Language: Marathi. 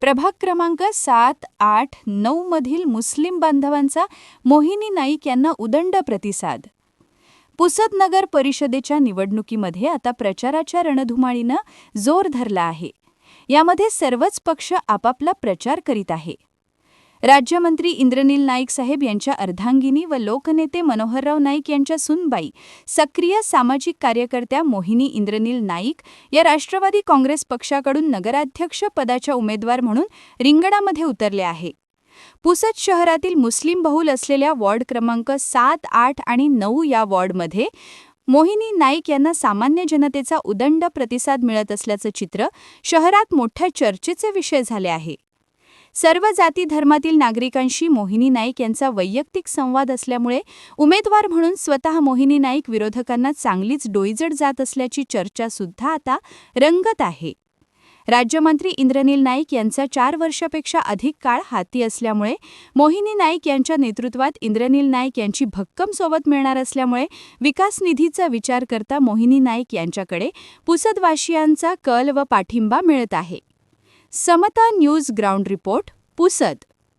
प्रभाग क्रमांक सात आठ नऊ मधील मुस्लिम बांधवांचा मोहिनी नाईक यांना उदंड प्रतिसाद. पुसद नगर परिषदेच्या निवडणुकीमध्ये आता प्रचाराच्या रणधुमाळीनं जोर धरला आहे. यामध्ये सर्वच पक्ष आपापला प्रचार करीत आहे. राज्यमंत्री इंद्रनील नाईक साहेब यांच्या अर्धांगिनी व लोकनेते मनोहरराव नाईक यांच्या सुनबाई सक्रिय सामाजिक कार्यकर्त्या मोहिनी इंद्रनील नाईक या राष्ट्रवादी काँग्रेस पक्षाकडून नगराध्यक्ष पदाच्या उमेदवार म्हणून रिंगणामध्ये उतरले आहे. पुसद शहरातील मुस्लिम बहुल असलेल्या वॉर्ड क्रमांक सात आठ आणि नऊ या वॉर्डमध्ये मोहिनी नाईक यांना सामान्य जनतेचा उदंड प्रतिसाद मिळत असल्याचं चित्र शहरात मोठ्या चर्चेचे विषय झाले आहे. सर्व जाती धर्मातील नागरिकांशी मोहिनी नाईक यांचा वैयक्तिक संवाद असल्यामुळे उमेदवार म्हणून स्वतः मोहिनी नाईक विरोधकांना चांगलीच डोईजड जात असल्याची चर्चा सुद्धा आता रंगत आहे. राज्यमंत्री इंद्रनील नाईक यांचा चार वर्षापेक्षा अधिक काळ हाती असल्यामुळे मोहिनी नाईक यांच्या नेतृत्वात इंद्रनील नाईक यांची भक्कम सोबत मिळणार असल्यामुळे विकास निधीचा विचार करता मोहिनी नाईक यांच्याकडे पुसदवाशियांचा कल व पाठिंबा मिळत आहे. समता न्यूज ग्राउंड रिपोर्ट पुसद.